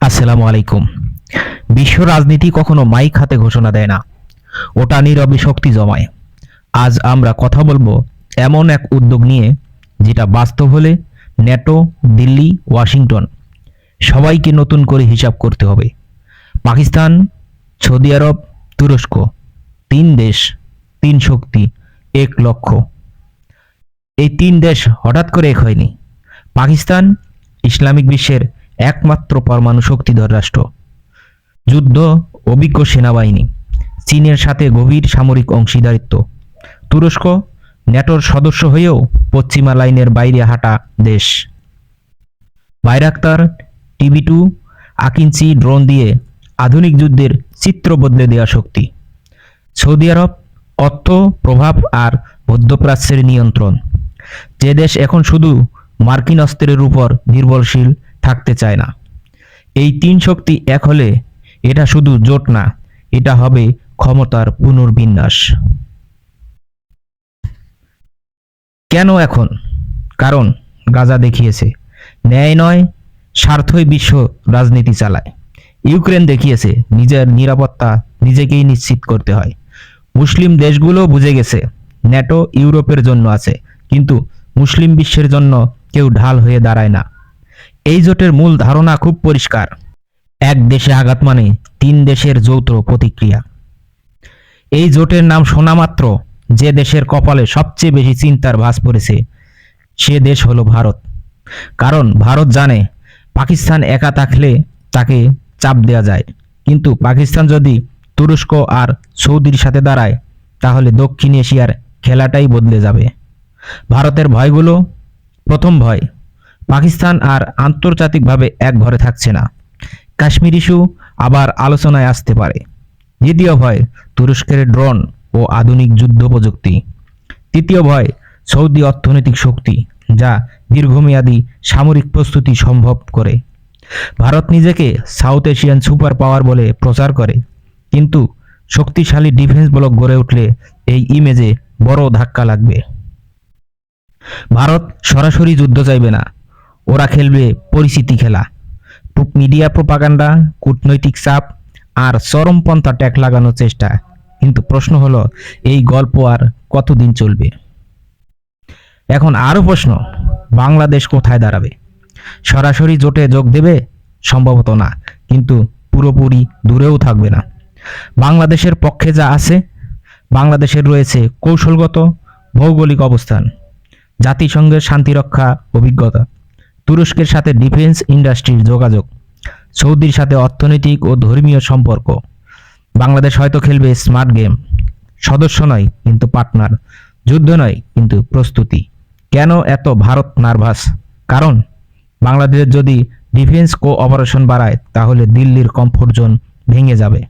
আসসালামু আলাইকুম। বিশ্ব রাজনীতি কখনো মাইক হাতে ঘোষণা দেয় না। ওটা নীরবে শক্তি জমায়। আজ আমরা কথা বলব এমন এক উদ্যোগ নিয়ে, যেটা বাস্তব হলে ন্যাটো, দিল্লি, ওয়াশিংটন, সবাইকে নতুন করে হিসাব করতে হবে। পাকিস্তান, সৌদি আরব, তুরস্ক, তিন দেশ, তিন শক্তি, এক লক্ষ্য। এই তিন দেশ হঠাৎ করে এক হয়নি। পাকিস্তান, ইসলামিক বিশ্বের একমাত্র পরমাণু শক্তিধর রাষ্ট্র। যুদ্ধ, অভিজ্ঞ সেনাবাহিনী, চীনের সাথে গভীর সামরিক অংশীদারিত্ব। তুরস্ক, ন্যাটোর সদস্য হয়েও পশ্চিমা লাইনের বাইরে হাঁটা দেশ। Bayraktar TV two Akinci drone দিয়ে আধুনিক যুদ্ধের চিত্র বদলে দেওয়া শক্তি। সৌদি আরব, অর্থ, প্রভাব আর মধ্যপ্রাচ্যের নিয়ন্ত্রণ। যে দেশ এখন শুধু মার্কিন অস্ত্রের উপর নির্ভরশীল থাকতে চায় না। এই তিন শক্তি এক হলে এটা শুধু জোট না, এটা হবে ক্ষমতার পুনর্বিন্যাস। কেন এখন? কারণ গাজা দেখিয়েছে, ন্যায় নয়, স্বার্থই বিশ্ব রাজনীতি চালায়। ইউক্রেন দেখিয়েছে, নিজের নিরাপত্তা নিজেকেই নিশ্চিত করতে হয়। মুসলিম দেশগুলো বুঝে গেছে, ন্যাটো ইউরোপের জন্য আছে। কিন্তু মুসলিম বিশ্বের জন্য কেউ ঢাল হয়ে দাঁড়ায় না। এই জোটের মূল ধারণা খুব পরিষ্কার। এক দেশে আঘাত মানে তিন দেশের যৌথ প্রতিক্রিয়া। এই জোটের নাম শোনা মাত্র, যে দেশের কপালে সবচেয়ে বেশি চিন্তার ভাঁজ পড়েছে, সে দেশ হলো ভারত। কারণ ভারত জানে পাকিস্তান একা থাকলে তাকে চাপ দেওয়া যায়। কিন্তু পাকিস্তান যদি তুরস্ক আর সৌদির সাথে দাঁড়ায়, তাহলে দক্ষিণ এশিয়ার খেলাটাই বদলে যাবে। ভারতের ভয়গুলো প্রথম ভয়, পাকিস্তান আর আন্তর্জাতিকভাবে এক ঘরে থাকছে না। কাশ্মীর ইস্যু আবার আলোচনায় আসতে পারে। দ্বিতীয় ভয়, তুরস্কের ড্রোন ও আধুনিক যুদ্ধ প্রযুক্তি। তৃতীয় ভয়, সৌদি অর্থনৈতিক শক্তি, যা দীর্ঘমেয়াদী সামরিক প্রস্তুতি সম্ভব করে। ভারত নিজেকে সাউথ এশিয়ান সুপার পাওয়ার বলে প্রচার করে, কিন্তু শক্তিশালী ডিফেন্স ব্লক গড়ে উঠলে এই ইমেজে বড় ধাক্কা লাগবে। ভারত সরাসরি যুদ্ধ চাইবে না। ওরা খেলবে পরিচিতি খেলা। প্রো- মিডিয়া প্রোপাগান্ডা, কূটনৈতিক চাপ আর চরমপন্থা ট্যাগ লাগানোর চেষ্টা। কিন্তু প্রশ্ন হলো, এই গল্প আর কতদিন চলবে? এখন আরও প্রশ্ন, বাংলাদেশ কোথায় দাঁড়াবে? সরাসরি জোটে যোগ দেবে? সম্ভবত না। কিন্তু পুরোপুরি দূরেও থাকবে না। বাংলাদেশের পক্ষে যা আছে, বাংলাদেশের রয়েছে কৌশলগত, ভৌগোলিক অবস্থান। জাতিসংঘের শান্তিরক্ষা অভিজ্ঞতা, তুরস্কের সাথে ডিফেন্স ইন্ডাস্ট্রির যোগাযোগ, সৌদির সাথে অর্থনৈতিক ও ধর্মীয় সম্পর্ক। বাংলাদেশ হয়তো খেলবে স্মার্ট গেম। সদস্য নয়, কিন্তু পার্টনার। যুদ্ধ নয়, কিন্তু প্রস্তুতি। কেন এত ভারত নার্ভাস? কারণ বাংলাদেশ যদি ডিফেন্স কো অপারেশন বাড়ায়, তাহলে দিল্লির কমফোর্ট জোন ভেঙে যাবে।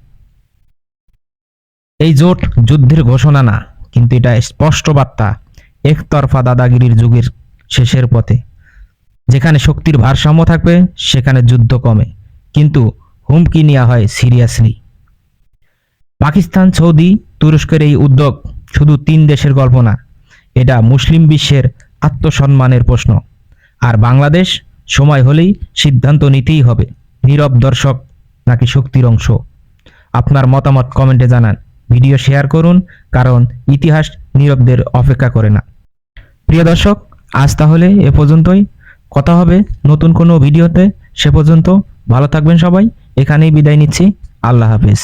এই জোট যুদ্ধের ঘোষণা না, কিন্তু এটা স্পষ্ট বার্তা। একতরফা দাদাগিরির যুগের শেষের পথে। যেখানে শক্তির ভারসাম্য থাকবে, সেখানে যুদ্ধ কমে। কিন্তু হুমকি নেওয়া হয় সিরিয়াসলি। পাকিস্তান সৌদি তুরস্কের এই উদ্যোগ শুধু তিন দেশের গল্প না, এটা মুসলিম বিশ্বের আত্মসম্মানের প্রশ্ন। আর বাংলাদেশ সময় হলেই সিদ্ধান্ত নিতেই হবে, নীরব দর্শক নাকি শক্তির অংশ। আপনার মতামত কমেন্টে জানান। ভিডিও শেয়ার করুন, কারণ ইতিহাস নীরবদের অপেক্ষা করে না। প্রিয় দর্শক, আজ তাহলে এ পর্যন্তই। কথা হবে নতুন কোনো ভিডিওতে। সে পর্যন্ত ভালো থাকবেন সবাই। এখানেই বিদায় নিচ্ছি। আল্লাহ হাফেজ।